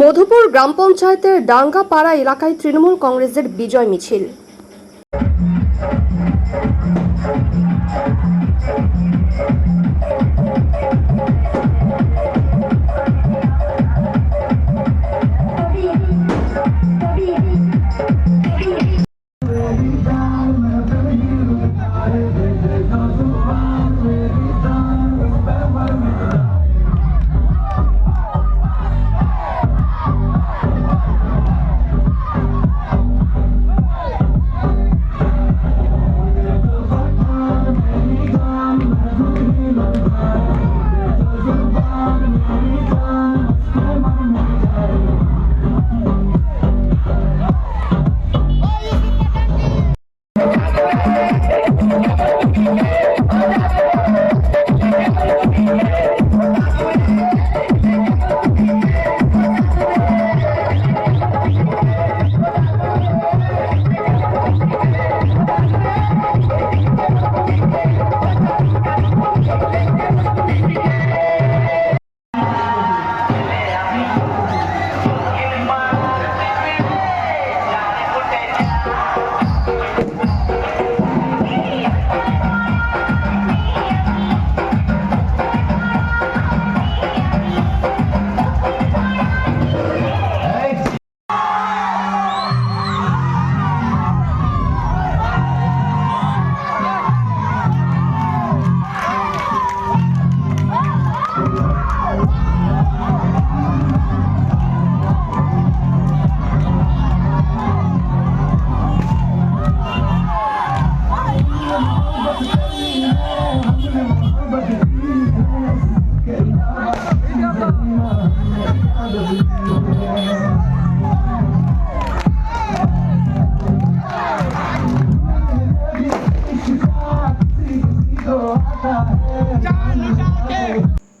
মধুপুর গ্রাম পঞ্চায়েতের ডাঙ্গাপাড়া এলাকায় তৃণমূল কংগ্রেসের বিজয় মিছিল। तो आता है जान लुटा के